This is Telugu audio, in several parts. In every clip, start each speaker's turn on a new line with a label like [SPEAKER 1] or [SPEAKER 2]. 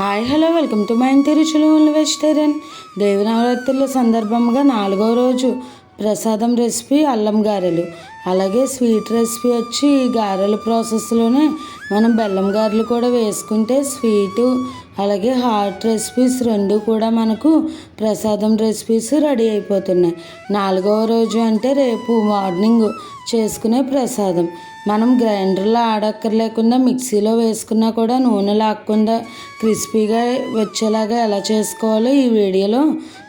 [SPEAKER 1] Hi hello welcome to my ఇంటి రుచులు వెజిటేరియన్. దేవి నవరాత్రుల సందర్భంగా నాలుగో రోజు ప్రసాదం రెసిపీ అల్లం గారెలు. అలాగే స్వీట్ రెసిపీ వచ్చి గారెలు గారెల ప్రాసెస్లోనే మనం బెల్లం గారెలు కూడా వేసుకుంటే స్వీటు అలాగే హాట్ రెసిపీస్ రెండు కూడా మనకు ప్రసాదం రెసిపీస్ రెడీ అయిపోతున్నాయి. నాలుగవ రోజు అంటే రేపు మార్నింగ్ చేసుకునే ప్రసాదం. మనం గ్రైండర్లో ఆడక్కర్లేకుండా మిక్సీలో వేసుకున్నా కూడా నూనె లాక్కుండా క్రిస్పీగా వచ్చేలాగా ఎలా చేసుకోవాలో ఈ వీడియోలో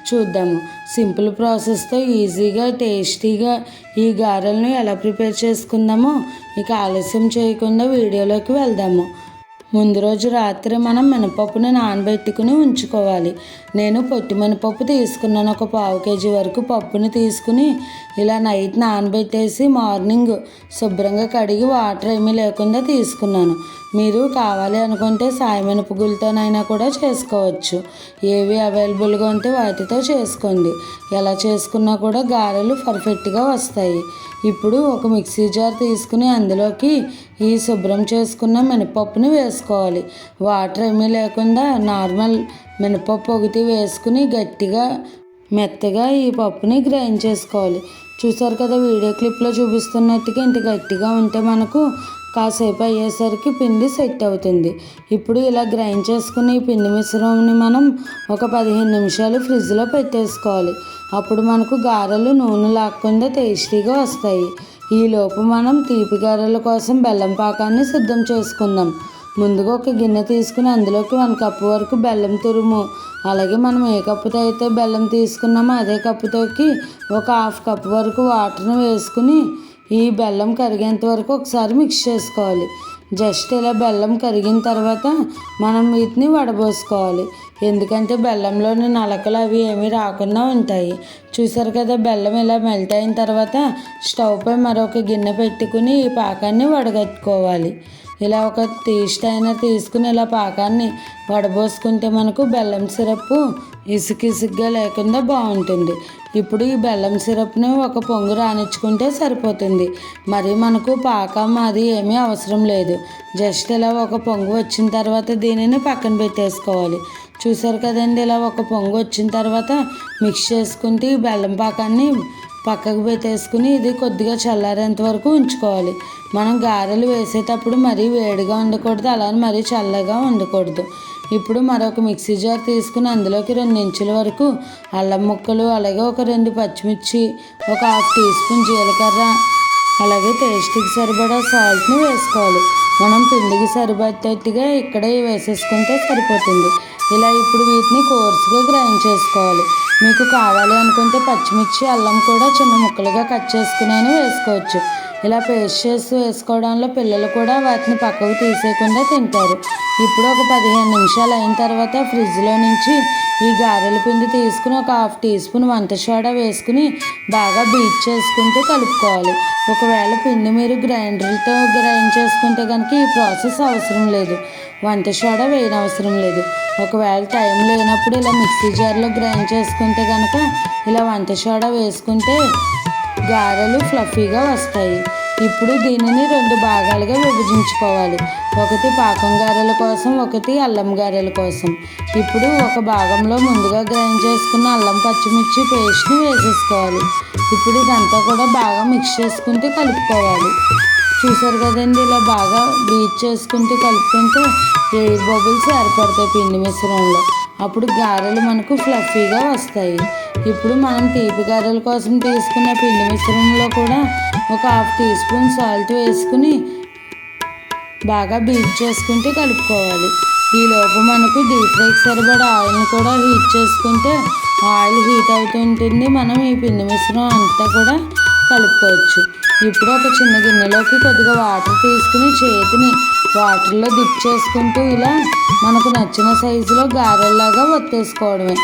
[SPEAKER 1] చూద్దాము. సింపుల్ ప్రాసెస్తో ఈజీగా టేస్టీగా ఈ గారెలను ఎలా ప్రిపేర్ చేసుకుందామో ఇక ఆలస్యం చేయకుండా వీడియోలోకి వెళ్దాము. ముందు రోజు రాత్రి మనం మినపప్పును నానబెట్టుకుని ఉంచుకోవాలి. నేను పొట్టి మినపప్పు తీసుకున్నాను. ఒక పావు కేజీ వరకు పప్పుని తీసుకుని ఇలా నైట్ నానబెట్టేసి మార్నింగ్ శుభ్రంగా కడిగి వాటర్ ఏమీ లేకుండా తీసుకున్నాను. మీరు కావాలి అనుకుంటే సాయి మినపగులతోనైనా కూడా చేసుకోవచ్చు. ఏవి అవైలబుల్గా ఉంటే వాటితో చేసుకోండి. ఎలా చేసుకున్నా కూడా గారెలు పర్ఫెక్ట్గా వస్తాయి. ఇప్పుడు ఒక మిక్సీ జార్ తీసుకుని అందులోకి ఈ శుభ్రం చేసుకున్న మినపప్పుని వేసుకోవాలి. వాటర్ ఏమీ లేకుండా నార్మల్ మినపప్పు ఒకటి వేసుకుని గట్టిగా మెత్తగా ఈ పప్పుని గ్రైండ్ చేసుకోవాలి. చూసారు కదా వీడియో క్లిప్లో చూపిస్తున్నట్టుగా ఇంత గట్టిగా ఉంటే మనకు కాసేపు అయ్యేసరికి పిండి సెట్ అవుతుంది. ఇప్పుడు ఇలా గ్రైండ్ చేసుకుని ఈ పిండి మిశ్రమంని మనం ఒక పదిహేను నిమిషాలు ఫ్రిడ్జ్లో పెట్టేసుకోవాలి. అప్పుడు మనకు గారెలు నూనె లాక్కుండా టేస్టీగా వస్తాయి. ఈలోపు మనం తీపి గారెల కోసం బెల్లం పాకాన్ని సిద్ధం చేసుకుందాం. ముందుగా ఒక గిన్నె తీసుకుని అందులోకి వన్ కప్పు వరకు బెల్లం తురుము. అలాగే మనం ఏ కప్పుతో అయితే బెల్లం తీసుకున్నామో అదే కప్పుతోకి ఒక హాఫ్ కప్ వరకు వాటర్ను వేసుకుని ఈ బెల్లం కరిగేంత వరకు ఒకసారి మిక్స్ చేసుకోవాలి. జస్ట్ ఇలా బెల్లం కరిగిన తర్వాత మనం వీటిని వడబోసుకోవాలి. ఎందుకంటే బెల్లంలోని నలకలు అవి ఏమీ రాకుండా ఉంటాయి. చూసారు కదా బెల్లం ఇలా మెల్ట్ అయిన తర్వాత స్టవ్ పై మరొక గిన్నె పెట్టుకుని ఈ పాకాన్ని వడగట్టుకోవాలి. ఇలా ఒక టీస్ట్ అయినా తీసుకుని ఇలా పాకాన్ని వడబోసుకుంటే మనకు బెల్లం సిరప్ ఇసుకిసుగ్గా లేకుండా బాగుంటుంది. ఇప్పుడు ఈ బెల్లం సిరప్ని ఒక పొంగు రానిచ్చుకుంటే సరిపోతుంది. మరి మనకు పాకం అది ఏమీ అవసరం లేదు. జస్ట్ ఇలా ఒక పొంగు వచ్చిన తర్వాత దీనిని పక్కన పెట్టేసుకోవాలి. చూసారు కదండి ఇలా ఒక పొంగు వచ్చిన తర్వాత మిక్స్ చేసుకుంటే ఈ బెల్లం పాకాన్ని పక్కకు పెట్టేసుకుని ఇది కొద్దిగా చల్లారేంత వరకు ఉంచుకోవాలి. మనం గారెలు వేసేటప్పుడు మరీ వేడిగా ఉండకూడదు అలానే మరీ చల్లగా ఉండకూడదు. ఇప్పుడు మరొక మిక్సీ జార్ తీసుకుని అందులోకి రెండు ఇంచుల వరకు అల్లం ముక్కలు అలాగే ఒక రెండు పచ్చిమిర్చి ఒక హాఫ్ టీ స్పూన్ జీలకర్ర అలాగే టేస్ట్కి సరిపడా సాల్ట్ని వేసుకోవాలి. మనం పిండికి సరిపడేట్టుగా ఇక్కడే వేసేసుకుంటే సరిపోతుంది. ఇలా ఇప్పుడు వీటిని కోర్సుగా గ్రైండ్ చేసుకోవాలి. మీకు కావాలి అనుకుంటే పచ్చిమిర్చి అల్లం కూడా చిన్న ముక్కలుగా కట్ చేసుకుని వేసుకోవచ్చు. ఇలా పేస్ట్ చేసి వేసుకోవడంలో పిల్లలు కూడా వాటిని పక్కకు తీసేయకుండా తింటారు. ఇప్పుడు ఒక పదిహేను నిమిషాలు అయిన తర్వాత ఫ్రిడ్జ్లో నుంచి ఈ గారెల పిండి తీసుకుని ఒక హాఫ్ టీ స్పూన్ వంట సోడా వేసుకుని బాగా బీట్ చేసుకుంటూ కలుపుకోవాలి. ఒకవేళ పిండి మీరు గ్రైండర్తో గ్రైండ్ చేసుకుంటే కనుక ఈ ప్రాసెస్ అవసరం లేదు. వంట సోడా వేయనవసరం లేదు. ఒకవేళ టైం లేనప్పుడు ఇలా మిక్సీ జార్లో గ్రైండ్ చేసుకుంటే కనుక ఇలా వంట సోడా వేసుకుంటే గారెలు ఫ్లఫీగా వస్తాయి. ఇప్పుడు దీనిని రెండు భాగాలుగా విభజించుకోవాలి. ఒకటి పాకం గారెల కోసం ఒకటి అల్లం గారెల కోసం. ఇప్పుడు ఒక భాగంలో ముందుగా గ్రైండ్ చేసుకున్న అల్లం పచ్చిమిర్చి పేస్ట్ని వేసేసుకోవాలి. ఇప్పుడు ఇదంతా కూడా బాగా మిక్స్ చేసుకుంటూ కలుపుకోవాలి. చూసారు కదండి ఇలా బాగా బీట్ చేసుకుంటూ కలుపుకుంటే ఎయిర్ బబుల్స్ ఏర్పడతాయి పిండి మిశ్రమంలో. అప్పుడు గారెలు మనకు ఫ్లఫీగా వస్తాయి. ఇప్పుడు మనం తీపి గారెల కోసం తీసుకున్న పిండి మిశ్రమంలో కూడా ఒక హాఫ్ టీ స్పూన్ సాల్ట్ వేసుకుని బాగా బీట్ చేసుకుంటే కలుపుకోవాలి. ఈ లోపు మనకు డీప్ ఫ్రైకి సరిపడా ఆయిల్ని కూడా హీట్ చేసుకుంటే ఆయిల్ హీట్ అవుతుంటుంది మనం ఈ పిండి మిశ్రమం అంతా కూడా కలుపుకోవచ్చు. ఇప్పుడు ఒక చిన్న గిన్నెలోకి కొద్దిగా వాటర్ తీసుకుని చేతిని వాటర్లో డిప్ చేసుకుంటూ ఇలా మనకు నచ్చిన సైజులో గారెల్లాగా ఒత్తేసుకోవడమే.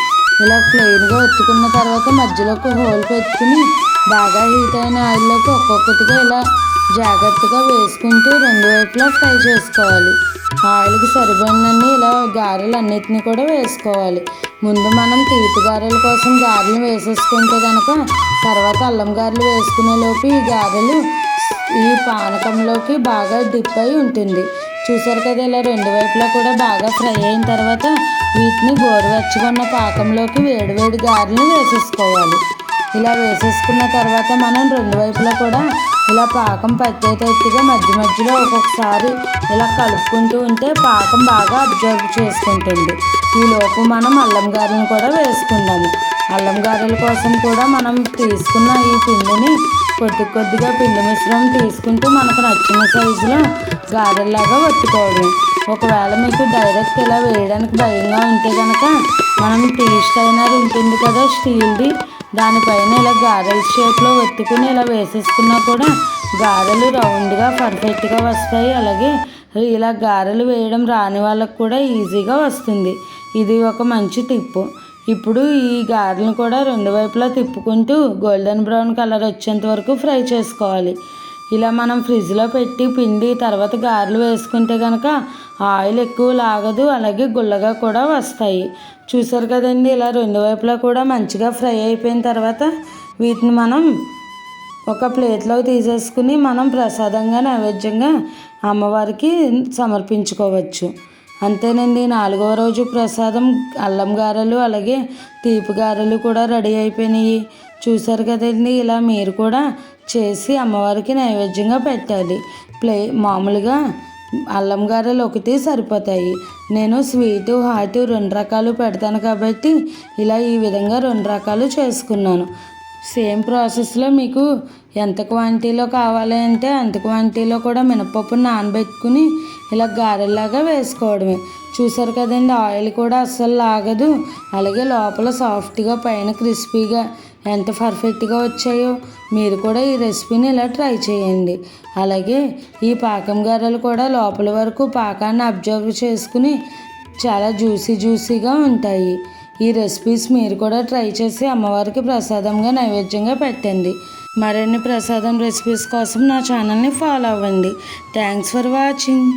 [SPEAKER 1] ఇలా ప్లెయిన్గా ఒత్తుకున్న తర్వాత మధ్యలోకి హోల్ పెట్టుకుని బాగా హీట్ అయిన ఆయిల్లోకి ఒక్కొక్కటిగా ఇలా జాగ్రత్తగా వేసుకుంటూ రెండు వైపులా ఫ్రై చేసుకోవాలి. ఆయిల్కి సరిపడినన్ని ఇలా గారెలు అన్నిటిని కూడా వేసుకోవాలి. ముందు మనం తీపి గారెల కోసం గారెలు వేసేసుకుంటే కనుక తర్వాత అల్లం గారెలు వేసుకునే లోపు ఈ గారెలు ఈ పానకంలోకి బాగా డిప్ అయి ఉంటుంది. చూసారు కదా ఇలా రెండు వైపులా కూడా బాగా ఫ్రై అయిన తర్వాత వీటిని గోరువెచ్చగున్న పాకంలోకి వేడివేడి గారెలు వేసేసుకోవాలి. ఇలా వేసేసుకున్న తర్వాత మనం రెండు వైపులా కూడా ఇలా పాకం పట్టేటట్టుగా మధ్య మధ్యలో ఒక్కొక్కసారి ఇలా కలుపుకుంటూ ఉంటే పాకం బాగా అబ్జర్వ్ చేసుకుంటుంది. ఈ లోపు మనం అల్లం గారెలు కూడా వేసుకుందాము. అల్లం గారెల కోసం కూడా మనం తీసుకున్న ఈ పిండిని కొద్ది కొద్దిగా పిండి మిశ్రమం తీసుకుంటూ మనకు నచ్చిన సైజులో గారెల్లాగా పట్టుకోవడం. ఒకవేళ మీకు డైరెక్ట్ ఇలా వేయడానికి భయంగా ఉంటే కనుక మనం టీ స్టైనర్ ఉంటుంది కదా స్టీల్ది. దానిపైన ఇలా గారెల షేప్లో ఒత్తుకుని ఇలా వేసేసుకున్నా కూడా గారెలు రౌండ్గా పర్ఫెక్ట్గా వస్తాయి. అలాగే ఇలా గారెలు వేయడం రాని వాళ్ళకు కూడా ఈజీగా వస్తుంది. ఇది ఒక మంచి టిప్పు. ఇప్పుడు ఈ గారెలను కూడా రెండు వైపులా తిప్పుకుంటూ గోల్డెన్ బ్రౌన్ కలర్ వచ్చేంత వరకు ఫ్రై చేసుకోవాలి. ఇలా మనం ఫ్రిడ్జ్లో పెట్టి పిండి తర్వాత గారెలు వేసుకుంటే కనుక ఆయిల్ ఎక్కువ లాగదు అలాగే గుల్లగా కూడా వస్తాయి. చూసారు కదండి ఇలా రెండు వైపులా కూడా మంచిగా ఫ్రై అయిపోయిన తర్వాత వీటిని మనం ఒక ప్లేట్లో తీసేసుకుని మనం ప్రసాదంగా నైవేద్యంగా అమ్మవారికి సమర్పించుకోవచ్చు. అంతేనండి నాలుగవ రోజు ప్రసాదం అల్లం గారెలు అలాగే తీపి గారెలు కూడా రెడీ అయిపోయినాయి. చూశారు కదండి ఇలా మీరు కూడా చేసి అమ్మవారికి నైవేద్యంగా పెట్టాలి. ప్లే మామూలుగా అల్లం గారెలు ఒకటి సరిపోతాయి. నేను స్వీటు హాట్ రెండు రకాలు పెడతాను కాబట్టి ఇలా ఈ విధంగా రెండు రకాలు చేసుకున్నాను. సేమ్ ప్రాసెస్లో మీకు ఎంత క్వాంటిటీలో కావాలి అంటే అంత క్వాంటిటీలో కూడా మినపప్పు నానబెట్టుకుని ఇలా గారెల్లాగా వేసుకోవడమే. చూసారు కదండి ఆయిల్ కూడా అస్సలు లాగదు. అలాగే లోపల సాఫ్ట్గా పైన క్రిస్పీగా ఎంత పర్ఫెక్ట్గా వచ్చాయో మీరు కూడా ఈ రెసిపీని ఇలా ట్రై చేయండి. అలాగే ఈ పాకం గారెలు కూడా లోపల వరకు పాకాన్ని అబ్జర్వ్ చేసుకుని చాలా జ్యూసీ జ్యూసీగా ఉంటాయి. ఈ రెసిపీస్ మీరు కూడా ట్రై చేసి అమ్మవారికి ప్రసాదంగా నైవేద్యంగా పెట్టండి. మరిన్ని ప్రసాదం రెసిపీస్ కోసం నా ఛానల్ని ఫాలో అవ్వండి. Thanks for watching.